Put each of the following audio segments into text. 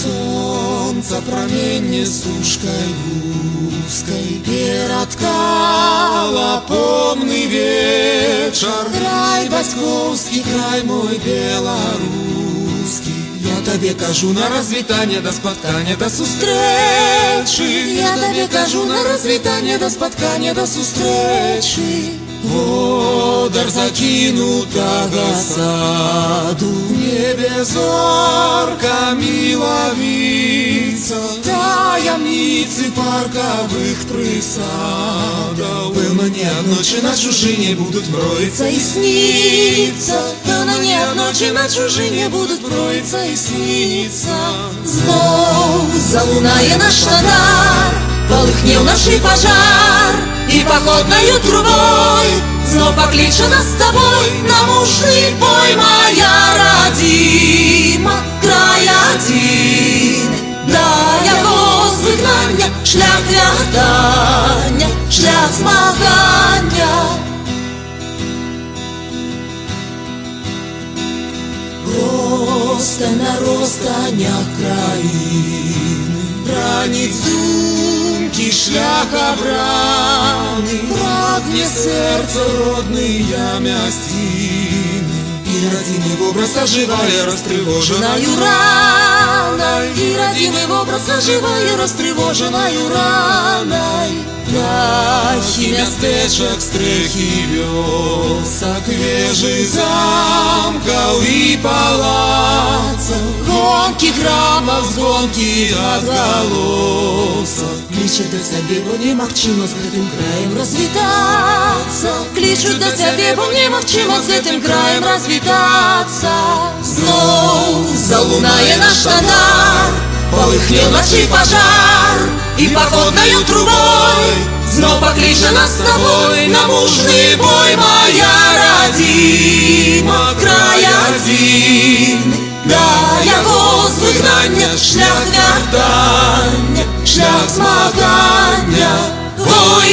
Сонца проміння стужкой вузкой Ператкала помный вечер Край бацькоўскі, край мой беларускі Я табе кажу на развітанне да спаткання да сустрэчы Я табе кажу на развітанне да спаткання да сустрэчы Водар закінутага саду Небе зорка мілавіца Таямніцы паркавых прысадаў Пэўна не адночы на чужыне будуць броіцца і сніцца Пэўна не адночы на чужыне будуць броіцца і сніцца Зноў залунае наш радар, полыхне ў нашы пажар і паходнаю трубой зноў пакліча нас з табой на мужны бой моя радзіма край адзін да яго звыгнання шлях вяртання шлях змагання Просто на розстанях країни Раніць думки шлях обраны Прагне сердце родные мястины И родимый образ оживая растревоженою раной И родимый образ оживая растревоженою раной Дахи мястэчак, стрэхі вёсак, вежы замкаў і палацаў, гонкі храмаў, звонкі адгалосак. Кліча да сябе, бо немагчыма з гэтым краем развітацца. Клічу да сябе, бо немагчыма з гэтым краем развітацца. Зноў залунае наш радар, полыхне ў начы пажар і паходнаю трубой зноў пакліча нас з табой на мужны бой моя радзіма край адзін да яго звыгнання шлях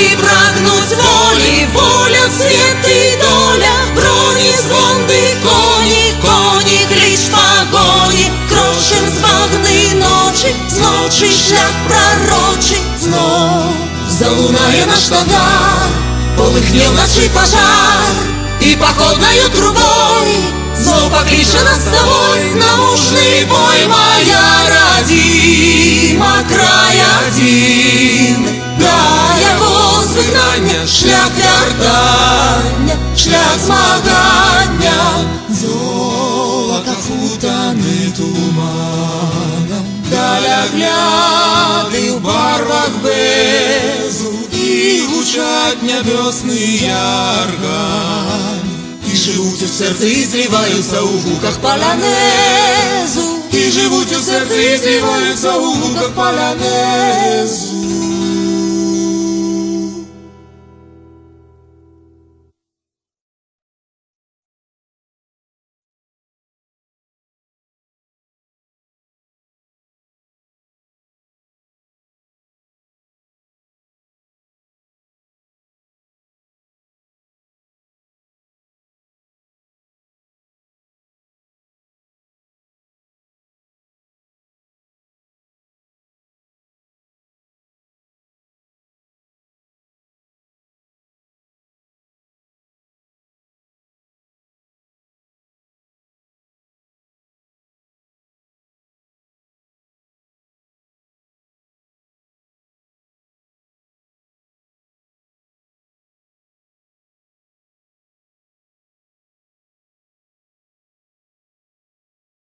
Ой, прагнуць волі, воля, свет і доля, броні, звонды, коні, коні, кліч пагоні, крошем з багни ночі, з ночі шлях пророчий, знов залунає наш радар, полихне в наші пожар, і походною трубой знов покличе нас з тобой на мужний бой, моя шлях змагання. Золота хутаны туманом, Далягляды в барвах безу І гучать нябесные органи І живуть у серці і зливаються у гуках полонезу І живуть у серці і зливаються у гуках полонезу